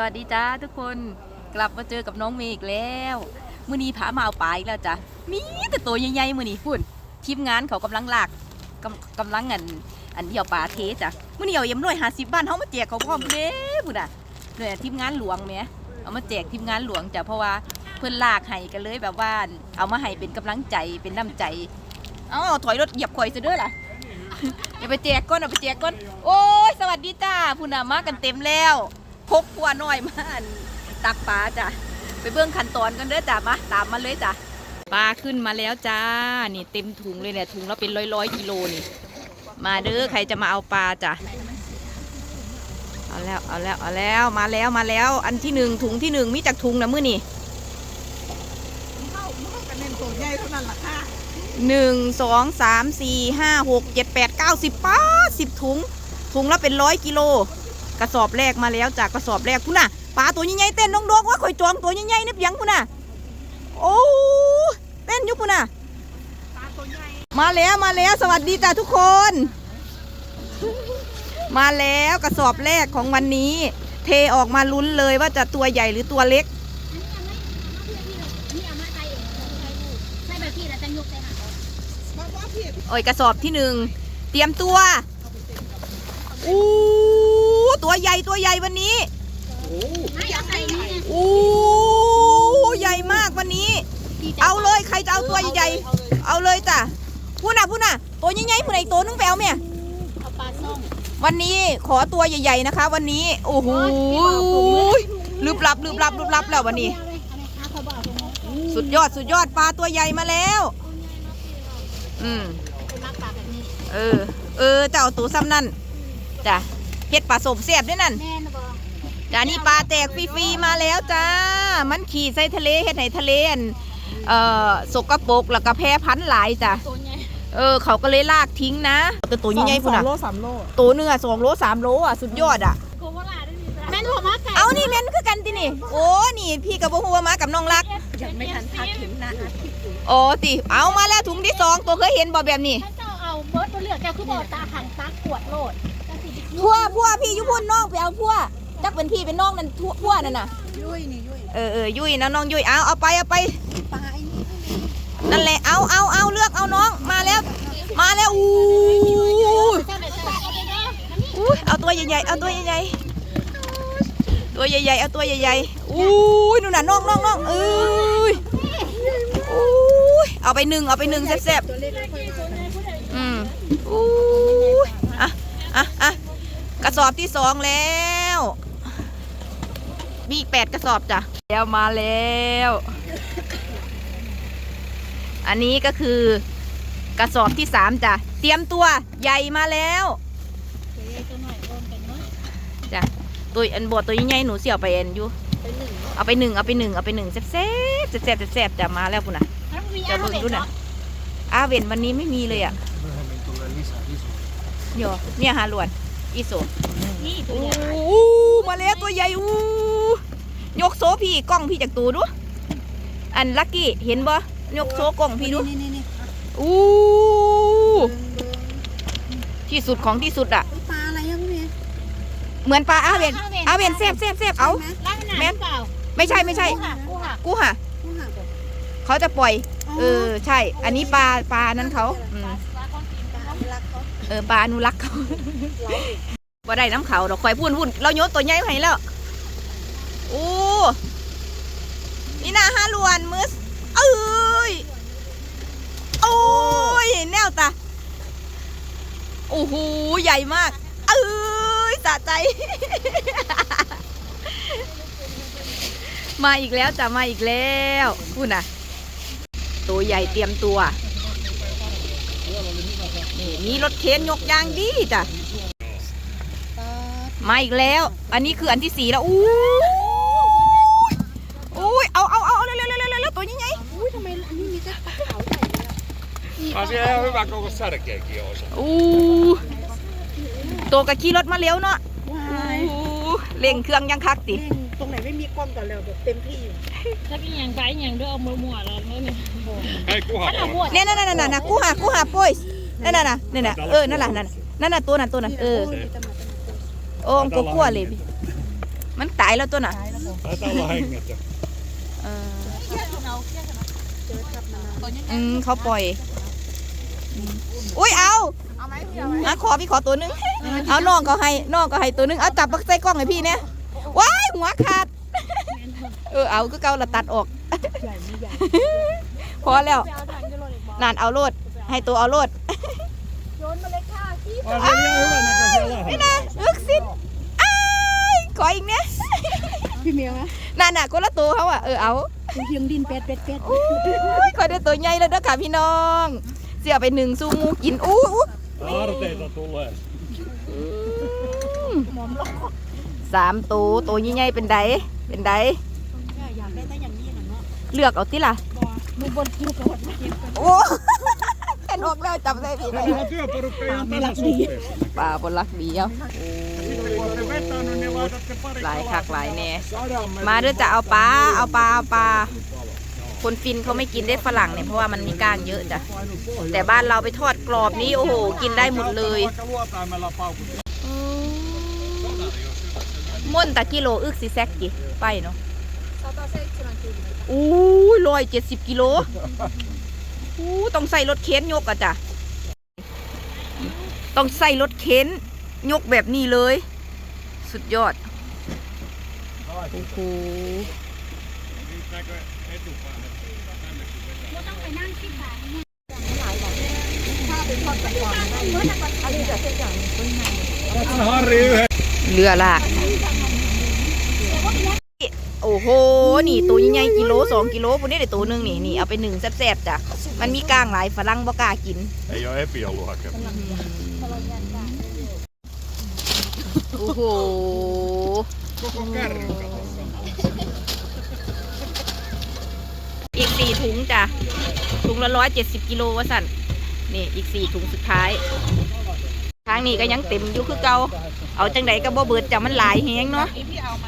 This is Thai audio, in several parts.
สวัสดีจ้าทุกคนกลับมาเจอกับน้องเมย์อีกแล้วมือนี้ผามาเอาปลาอีกแล้วจ้ะมีแต่ตัวใหญ่ๆมือนี้พุ่นทีมงานเขากำลังลากกำกำลังอันอันเดี่ยวปลาเทจ้ะมือนี้เอาเอ็มร้อยหาสิบบ้านเขามาแจกเขาพร้อมเด้พุ่นอะเนี่ยทีมงานหลวงแหมเอามาแจกทีมงานหลวงจ้ะเพราะว่าเพื่อนลากให้กันเลยแบบว่าเอามาให้เป็นกำลังใจเป็นน้ำใจเอ้าถอยรถเหยียบข่อยซะด้อล่ะอย่าไปแจกก้อนเอาไปแจกก้อนโอ้ยสวัสดีจ้าพุ่นน่ะมากันเต็มแล้ว พกพัวน้อยมาอันตักปลาจ้ะไปเบื้องขั้นตอนกันเด้อจ้ะมาตามมาเลยจ้ะปลาขึ้นมาแล้วจ้านี่เต็มถุงเลยเนี่ยถุงละเป็นร้อยร้อยๆกิโลนี่ มาเด้อใครจะมาเอาปลาจ้ะเอาแล้วเอาแล้วเอาแล้วมาแล้วมาแล้ว อันที่หนึ่งถุงที่หนึ่งมีจากถุงนะมื้อนี่เข้ามันก็เป็นตัวใหญ่เท่านั้นล่ะค่ะหนึ่งสองสามสี่ห้าหกเจ็ดแปดเก้าสิบป้าสิบถุง ถุงละเป็นร้อยกิโล กระสอบแรกมาแล้วจากกระสอบแรกพุ่นน่ะปลาตัวใหญ่ๆเต้นน้องดวงว่าข่อยจองตัวใหญ่ๆนี่เพียงพุ่นน่ะโอ้เต้นอยู่พุ่นน่ะมาแล้วมาแล้วสวัสดีจ้าทุกคน มาแล้วกระสอบแรกของวันนี้ เทออกมาลุ้นเลยว่าจะตัวใหญ่หรือตัวเล็กอามาใส่เองใส่แบบพี่แล้วจะยกใส่หางมาว่าพี่โอ้ยกระสอบที่หนึ่งเตรียมตัวอู้ ตัวใหญ่ตัวใหญ่วันนี้ไม่เอาใส่นี่ไงอู้ใหญ่มากวันนี้ เอาเลยใครจะเอาตัวใหญ่ๆเอาเลยจ้ะพูดน่ะพูดน่ะตัวใหญ่ๆพูดน่ะอีกตัวนึงไปเอาเมียเอาปลาส้มวันนี้ขอตัวใหญ่ ๆนะคะ วันนี้โอ้โหลึบลับลึบลับลึบลับแล้ววันนี้เขาบอกตรงนี้ สุดยอดสุดยอดปลาตัวใหญ่มาแล้ว อืมเป็นมักปลาแบบนี้เออ เออเจ้าตัวซ้ำนั่นจ้ะ เฮ็ดปลาสมเสียบด้วยนั่นแม่นะบอกจ้านี่ปลาแตกฟรีๆมาแล้วจ้า มันขี่ใส่ทะเลเฮ็ดให้ทะเลอันเอ่อสกปรกแล้วก็แพ้พันธุ์หลายจ้ะ ตัวใหญ่เออ เขาก็เลยลากทิ้งนะแต่ตัวใหญ่ๆพุ่นสออะงโลสามโลตัวเนื้อะสองโลสามโลอะสุดยอดอะโกโบราได้ดีแม่นบอกมาไก่เอานี่แม่นคือกันตินี่ โอ้ นี่พี่กับบัวมากับน้องรัก ยังไม่ทันทักถึงนะโอ้ติ เอามาแล้วถุงที่สองตัวเคยเห็นบ่แบบนี้ ถ้าเจ้าเอาเบิร์ดตัวเลือกเจ้าคือบอกตาหันตาขวดโลด พัวพัวพี่อยุพุ่นน้องไปเอาพัวจักเป็นพี่เป็นน้องนั่นทั่วพัวนั่นน่ะ ยุ้ยนี่ยุ้ยเออเออยุ้ยนะน้องยุ้ยเอาเอาไปเอาไป ปลาไอ้นี่นั่นแหละเอาเอาเอาเลือกเอาน้องมาแล้ว มาแล้วอู้เจ้าเด็ดเจ้าเอาไปเด้ออู้เอาตัวใหญ่ๆเอาตัวใหญ่ๆตัวใหญ่ๆเอาตัวใหญ่ๆอู้ยนู่นน่ะน้องน้องน้องเอ้ยอู้ยเอาไปหนึ่งเอาไปหนึ่งแซ่บตัวเล็กไม่ค่อยมาๆอืมอู้ยอะอะอะก ระสอบที่สองแล้ว มีอีกแปดกระสอบจ้ะแล้วมาแล้ว อันนี้ก็คือกระสอบที่สามจ้ะ เตรียมตัวใหญ่มาแล้วตัวอันเนาะจ้ะตัวอันบดตัวใหญ่ๆหนูเสี่ยวไปเอ็นอยู่ เอาไปหนึ่งเอาไปหนึ่งเอาไปหนึ่งแซ่บแซ่บแซ่บแซ่บจะมาแล้วคุณน่ะจะเบิ่งเด็ดดูน่ะเนาะอาเวนวันนี้ไม่มีเลยอะเดี๋ยวเนี่ยฮาลวน อีโซนี่ตัวอู้ใหญ่มาแล้วตัวใหญ่อู้ยกโซพี่กล้องพี่จากตูดู อันลักกี้เห็นบ่ยกโซกล้องพี่ดูนี่นี่นี่อู้ที่สุดของที่สุดอะปลาอะไรยังเนี่ยเหมือนปลาอาเวนอาเวนแซ่บแซ่บแซ่บเอาล่างหนาเปล่าไม่ใช่ไม่ใช่กูหักกูหักกูค่ะผู้หาแบบเขาจะปล่อย เออใช่ อันนี้ปลาปลานั้นเขาอืม เออปลาอนุรักษ์เขาบ่ได้น้ำเขาดอกคอยพูนพูนเราโยนตัวใหญ่มาให้แล้วโอ้นี่นาฮาลวนมืสเอ้ยโอ้ยแนวตาโอ้โหใหญ่มากเอ้ยสะใจ มาอีกแล้วจ้ะมาอีกแล้วพูดน่ะตัวใหญ่เตรียมตัว มีรถเข็นยกยางดีจ้ะปลามาอีกแล้ว อันนี้คืออันที่สี่แล้วอู้ยอุ้ยเอาเอาเอาเร็วเร็วเร็วเร็วเร็วตัวใหญ่อุ้ยทำไมอันนี้มีแต่ปลาขาวใหญ่เลยอะ On siellä hyvä koko särkeäkin osa. ๆอู้ตัวกะขี่รถมาเร็วเนาะว้าอู้ยเร่งเครื่องยังคักติ เร่งตรงไหนไม่มีกล้องก่อนแล้วแบบเต็มที่อยู่ถ้าเป็นอย่างไปอย่างด้วยเอามือหมวดแล้วเนี่ย Hei kuha ถ้าเอาหมวดเนี่ยนั่นนั่นนั่นน่ะกูหากูหาโป้ย นั่นน่ะน่ะนั่นน่ะเออนั่นแหละนั่นน่ะนั่นน่ะตัวนั้นตัวนั้นเออโยมีแต่หมาแต่หมาโอ้มกลัวๆเลยมันตายแล้วตัวน่ะ Taitaa olla hengessä. เอออืมเขาปล่อยอืมอุ้ยเอาเอาไหมพี่เอาไหมอะขอพี่ขอตัวหนึงเอาน้องก็ให้น้องก็ให้ตัวหนึงเอาจับปักใส่กล้องให้พี่เนี่ยว้ายหัวขาดเออเอาก็เกาละตัดออกพอแล้วไปเอาถังจะโรยอีกบอลนานเอาโลดให้ตัวเอาโลด โยนมาเลยค่ะพี่ On se ihan hyvän näköisiä นี่นะอึกสิอ้ายขออีกเนี่ยพี่เมียวนะนั่นน่ะคนละตัวเขาอะ เออเอาเพียงดินเป็ดเป็ดเป็ดโอ้ยขอได้ตัวใหญ่แล้วเด้อค่ะพี่น้อง เสียไปหนึ่งสู้งูกินอู้อู้ Arteita tulee. สามตัวตัวใหญ่ๆเป็นไดเป็นไดอยากได้แต่อย่างนี้นะเนาะเลือกเอาติล่ะมือบนคิวโกดมากินโอ้ นออกแล้วจำได้พี่เลย työporukka ihan tasasuhteessa. ป่าบนรักดีเอา Kun olette vetänyt, niin laitatte pari หลายคักหลายแน่ มาเด้อจะเอาปลาเอาปลาเอาปลาคนฟินเขาไม่กินได้ฝรั่งเนี่ยเพราะว่ามันมีก้างเยอะจ้ะแต่บ้านเราไปทอดกรอบนี้โอ้โห กินได้หมดเลย ม่นตะกิโลอึกสิแซกกี่ไปเนาะอู้ยร้อยเจ็ดสิบกิโล อู้ต้องใส่รถเข็นยกอะจ้ะต้องใส่รถเข็นยกแบบนี้เลย สุดยอดโอ้โหเรือลากโอ้โห นี่ตัวใหญ่กิโลสองกิโลพวกนี้เดี๋ยวตัวหนึงนี่นี่เอาไปหนึ่งแซ่บๆจ้ะ มันมีกลางหลายฝรั่งบ่กล้ากิน Ei ole Epi ollut hakemassa. โอ้โห Koko kärry kato. อีกสี่ถุงจ้ะ ถุงละร้อยเจ็ดสิบกิโลวะสันนี่อีกสี่ถุงสุดท้าย ทางนี้ก็ยังเต็มอยู่คือเก่าเอาจังไดก็บ่เบิดจ้ะมันหลายแฮงเนาะพี่พี่เอาไหม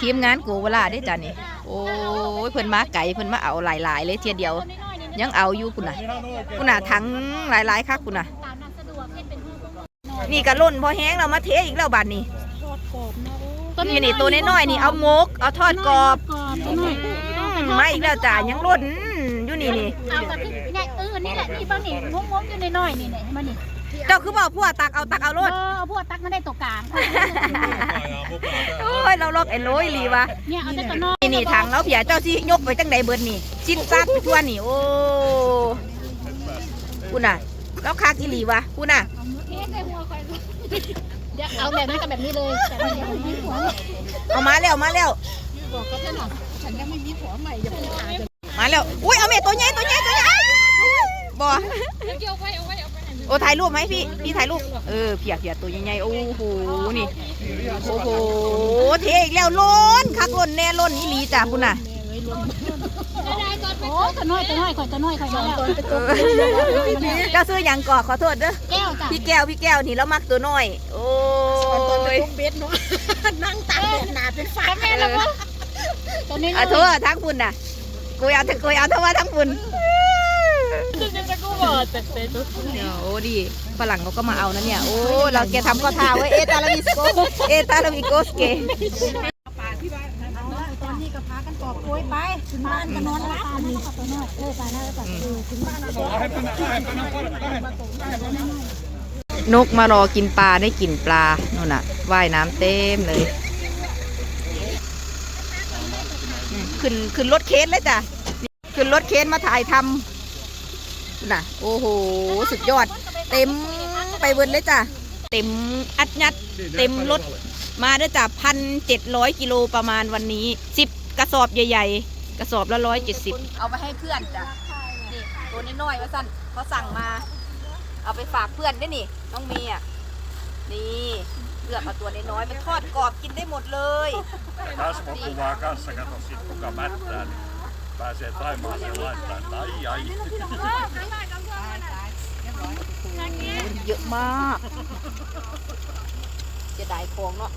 ทีมงานโกเวลาได้อจ้ะนี่ โอ้ยเพิ่นมาไก่เพิ่นมาเอาหลายๆ เลยเทียเดียว ยังเอาอยู่คุณน่ะคุณน่ะทั้งหลายๆคักคุณน่ะ นี่ก็ล่นพอแห้งเรามาเทอีกแล้วบัดนี้นี่นี่ตัวน้อยๆนี่เอามก เอาทอดกรอบกรอบตัวน้อยอืมมาอีกแล้วจ้ะยังล่นอยู่นี่นี่เอากระติกเนี่ยเออนี่แหละนี่บ้างนี่งงๆอยู่นน้อยๆนี่เนี่ยมานี่ เจ้าคือบอกพวกตักเอาตักเอาเอรถอเอาพวกตักมาได้ตัวกลาง Ajaa mukaan. โอ้ยเราลอกไอ้โรยลีวะเนี่ยเอาแต่ตัวน้อยนี่นี่ทางเราเผียเจ้าสิยกไปจังใดเบิดนี่ชิ้นซากไปทั่วนี่โอ้คุณน่ะแล้วคากิลีวะคุณน่ะเอ๊ะในหัวคอยเดี๋ยวเอาแบบนั้นกับแบบนี้เลยแต่ว่ายังไม่มีหัวเอามาแล้วมาแล้วบอกก็แค่หน่อยฉันยังไม่มีผัวใหม่อย่าเพิ่งขายมาแล้วอุ้ยเอาเมตัวใหญ่ตัวใหญ่ตัวใหญ่อ้าวบ่เกี่ยวไว้เอาไว้เอาไว้ โอ้ถ่ายรูปไหมพี่พี่ถ่ายรูปเออเพียเพียตัวใหญ่ๆโอ้โหนี่โอ้โหเทอีกแล้วล้นคักล้นแน่ล้นอีหลีจ้ะคุณน่ะโอ้ตัวน้อยตัวน้อยข่อยตัวน้อยข่อยแล้วเออเจ้าซื้อหยังก่อขอโทษเด้อแก้วจ้ะพี่แก้วพี่แก้วนี่เรามักตัวน้อย โอ้ยเบ็ดเนาะนั่งตากแดดหนาเป็นฝาแม่แล้ววะตัวนี้อะโทษทั้งคุณน่ะกุยเอาทั้งกุยเอาทั้งว่าทั้งคุณจะกูบอกแต่เป็น โอ้ดีฝรั่งเขาก็มาเอานะเนี่ย โอ้ เราแกทำก็ท่าไว้เอตาลาวิโกเอตาลาวิโกสเกตอนนี้ก็พากันกอบกล้วยไปถึงบ้านก็นอนรับอันนี้ตัวน้อยเออไปแล้วแบบถึงบ้านก็นกมารอกินปลาได้กลิ่นปลาโน่นน่ะว่ายน้ำเต็มเลย ขึ้นขึ้นรถเคนเลยจ้ะขึ้นรถเคนมาถ่ายทำ นู่นน่ะ โอ้โห สุดยอด เต็มไปเบิดเลยจ้ะ เต็มอัดยัด เต็มรถ มาด้วยจ้ะพันเจ็ดร้อยกิโลประมาณวันนี้สิบกระสอบใหญ่ ๆ กระสอบละร้อยเจ็ดสิบเอาไปให้เพื่อนจ้ะนี่ตัวน้อยๆว่าสั่นเขาสั่งมา เอาไปฝากเพื่อนได้วยนี่น้องเมียนี่เลือกเอาตัวน้อยๆไปทอดกรอบกินได้หมดเลย Kasvokuvaa kanssa, kato sit kuka mättää, niin pääsee Taimaaseen laittaa. Ai ai. เยอะมาก จะได้ของเนาะ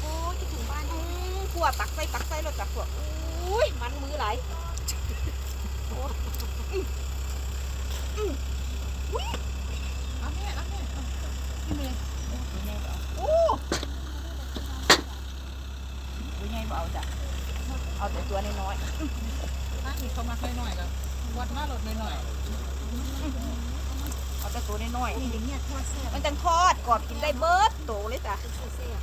โอ้ยคิดถึงบ้านอื้อขวตักใส่ตักใส่แล้วจ้ะขวอุ้ยมันมือไหลายโอ้ยอื้ออื้ออุ้ยที่เมย์โอ้เอาจ้ะ เอาแต่ตัวน้อยถ้าอีกเขามาค่อยหน่อยแล้ววัดมาหลดหน่อยๆเอาแต่ตัวน้อยนี่อย่างเงี้ยทอดแซ่บๆมันจังทอดกรอบกินได้เบิดโตเลยจ้ะแซ่บ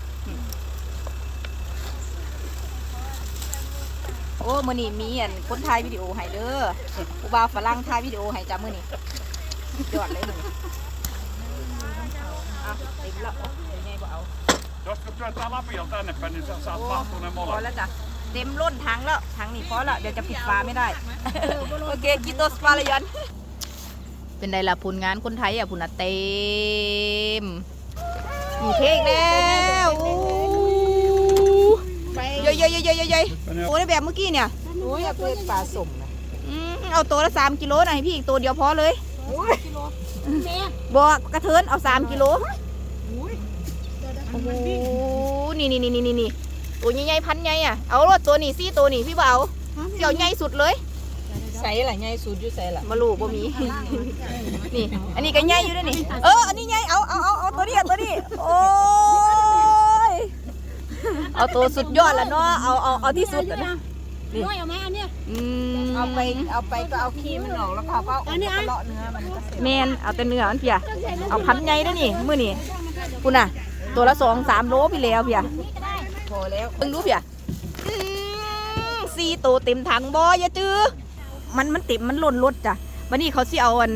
โอ้มื้อนี้มีอันคนถ่ายวิดีโอให้เด้อผู้บ่าวฝรั่งถ่ายวิดีโอให้จ้ะมื้อนี้สุดยอดเลยมื้อนี้อะเต็มแล้วโอ้ยยังไงบ่เอา Jos kun työntää lapio tänne päin, niin sä saat mahtua ne พอ molemmat. แล้วจ้ะเต็มล้นถังแล้วถังนี่พอแล้วเดี๋ยวจะปิดฝาไม่ได้ โอเคกิโตสปาลยันเป็นไดล่ะผลงานคนไทยอะผุนอะเต็มมีเค้กแล้วเยอะเยอะเยอะเยอะเยอะเยอะโอ้ในแบบเมื่อกี้เนี่ยโอ้ยเอาเป็นปลาสมนะอืมเอาตัวละสามกิโลนะให้พี่อีกตัวเดียวพอเลยแม่บอกกระเทินเอาสามกิโลอุ้ยโอ้โหนี่นี่นี่นี่นี่ ตัวใหญ่ๆพันใหญ่อะเอารถตัวนี้ซี่ตัวนี้พี่บ่าวเสี่ยวใหญ่สุดเลยใส่อะไรไงสูตรอยู่ใส่ละมาลูกบ่มีนี่ อันนี้ก็ใหญ่อยู่ด้วยนี่เอออันนี้ใหญ่เอาเอาเอาเอาตัวนี้เอาตัวนี้โอ้ยเอาตัวสุดยอดแล้วเนาะเอาเอาเอาที่สุดอะนะน้อยเอาไหมอันเนี้ยอืมเอาไปเอาไปก็เอาขี้มันออกแล้วก็เอาอกแล้วก็เลาะเนื้อมันก็เสร็จแมนเอาแต่เนื้อมันเพียเอาพันใหญ่ด้วยนี่มื้อนี่คุณน่ะ ตัวละสองสามโลพี่แล้วเพียพ อแล้วเพิ่งรู้เพียอืมสี่ตัวเต็มถังบ่อย่าจื้อมันมันเต็มมันหล่นรถจ้ะวันนี้เขาสิเอาอัน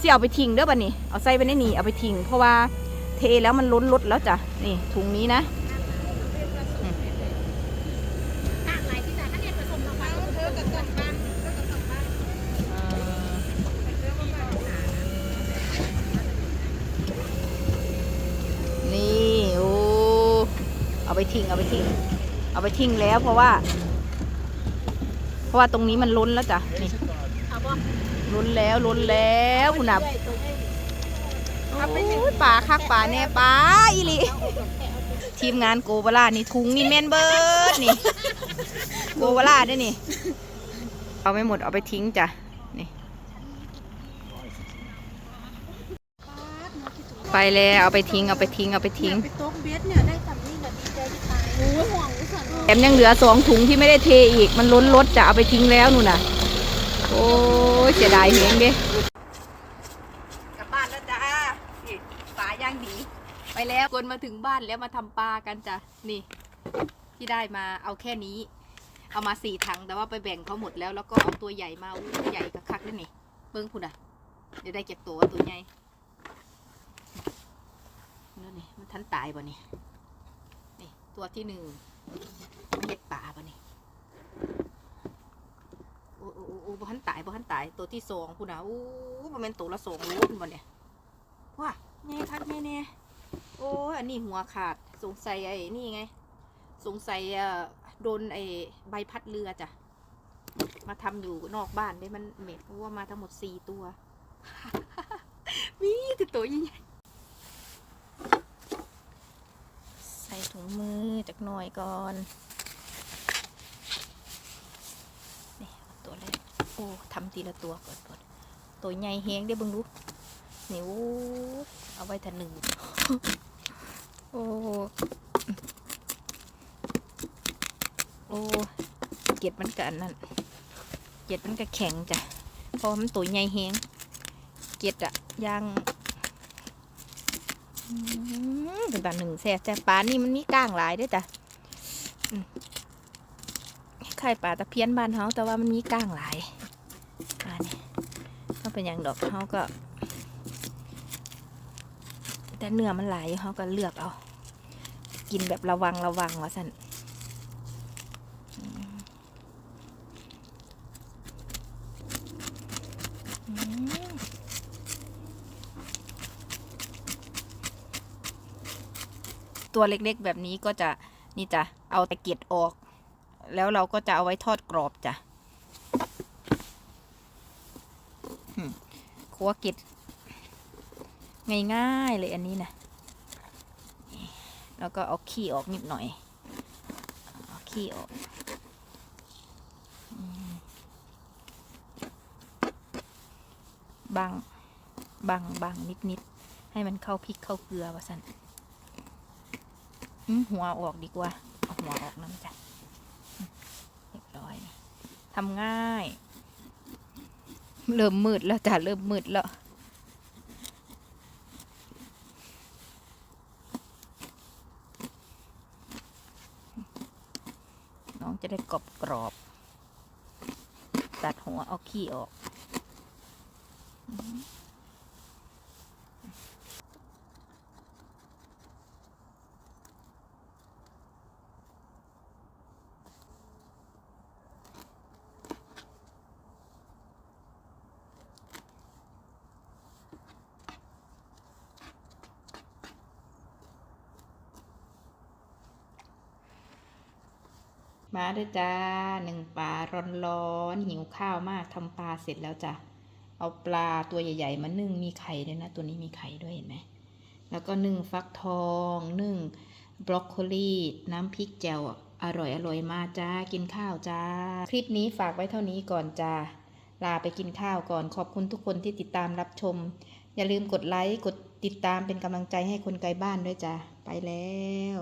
สิเอาไปทิ้งเด้อบัดนี้เอาใส่ไปในนี่เอาไปทิ้งเพราะว่าเทแล้วมันล้นรถแล้วจ้ะนี่ถุงนี้นะอืมนี่ โอ้ เอาไป ทิ้งเอาไปทิ้ง เอาไปทิ้งแล้ว เพราะว่า เพราะว่าตรงนี้มันล้นแล้วจ้ะนี่ล้นแล้วล้นแล้วคุณนับปลาคักปลาแน่ปลาอีลีทีมงานโกวาล่านี่ถุงนี่แมนเบิร์ดนี่โกวาล่าด้วยนี่ เอาไม่หมดเอาไปทิ้งจ้ะนี่ไปแล้วเอาไปทิ้งเอาไปทิ้งเอาไปทิ้งไปตกเบ็ดเนี่ยได้ แถมยังเหลือสองถุงที่ไม่ได้เทอีก มันล้นรถจะเอาไปทิ้งแล้วนู่นน่ะ โอ้ยเสียดายเหงเด้กลับบ้านแล้วจ้าปลาย่างดีไปแล้วคนมาถึงบ้านแล้วมาทำปลากันจ้ะนี่ ที่ได้มาเอาแค่นี้ เอามาสี่ถังแต่ว่าไปแบ่งเขาหมดแล้วแล้วก็เอาตัวใหญ่มาอู้ใหญ่กะคักด้วยนี่เบิ้งพุ่นอะเดี๋ยวได้เก็บตัวตัวใหญ่นั่นนี่มันทันตายบ่นี่นี่ ตัวที่หนึ่งเห็ดป่าปะนี่โอ้โอ้โอ้บ่หันตายบ่ทันตายตัวที่สองพุ่นน่ะอู้บ่แม่นตัวละสองโลพุ่นบ่เนี่ยว้าแน่คักแน่แน่โอ้อันนี้หัวขาดสงสัยไอ้นี่ไง สงสัยอ่อโดนไอ้ใบพัดเรือจ้ะมาทำอยู่นอกบ้านได้มันเหม็ดเพราะว่ามาทั้งหมดสี่ตัว มีแต่ตัวใหญ่ๆใส่ถุงมือจากหน่อยก่อนนี่ตัวแรกโอ้ทำทีละตัวก่อนก่อนตัวใหญ่เฮงได้บิ่งดูนี่โอ้เอาไว้ทันหนึ่งโอ้โอ้เกล็ดมันกันนั่นเกล็ดมันก็แข็งจ้ะเพราะมันตัวใหญ่เฮงเกล็ดอะยางอืม เป็นตาหนึ่งแซ่บแต่ปลานี่มันมีก้างหลายด้วยจ้ะอืมคล้ายปลาตะเพียนบ้านเฮาแต่ว่ามันมีก้างหลายปลานี่ก็เป็นอย่างดอกเฮาก็ แต่เนื้อมันหลายเฮาก็เลือกเอา กินแบบระวังระวังว่าสันอืมอืม ตัวเล็กๆ แบบนี้ก็จะนี่จ้ะเอาตะเกียบออก แล้วเราก็จะเอาไว้ทอดกรอบจ้ะอืมคั่วเกล็ดง่ายๆเลยอันนี้นะแล้วก็เอาขี้ออกนิดหน่อยเอาขี้ออกอืมบังบังบังนิดนิดๆให้มันเข้าพริกเข้าเกลือวะสันอืม หัวออกดีกว่าเอาหัวออกนะจ้ะเรียบร้อยทำง่าย เริ่มมืดแล้วจ้ะเริ่มมืดแล้วน้องจะได้กรอบกรอบตัดหัวเอาขี้ออก มาด้วยจ้าหนึ่งปลาร้อนๆหิวข้าวมากทำปลาเสร็จแล้วจ้ะเอาปลาตัวใหญ่ๆมานึ่งมีไข่ด้วยนะ ตัวนี้มีไข่ด้วยเห็นไหมแล้วก็นึ่งฟักทองนึ่งบรอกโคลีน้ำพริกแจ่วอร่อยอร่อยมาจ้ากินข้าวจ้า คลิปนี้ฝากไว้เท่านี้ก่อนจ้าลาไปกินข้าวก่อนขอบคุณทุกคนที่ติดตามรับชม อย่าลืมกดไลค์กดติดตามเป็นกำลังใจให้คนไกลบ้านด้วยจ้าไปแล้ว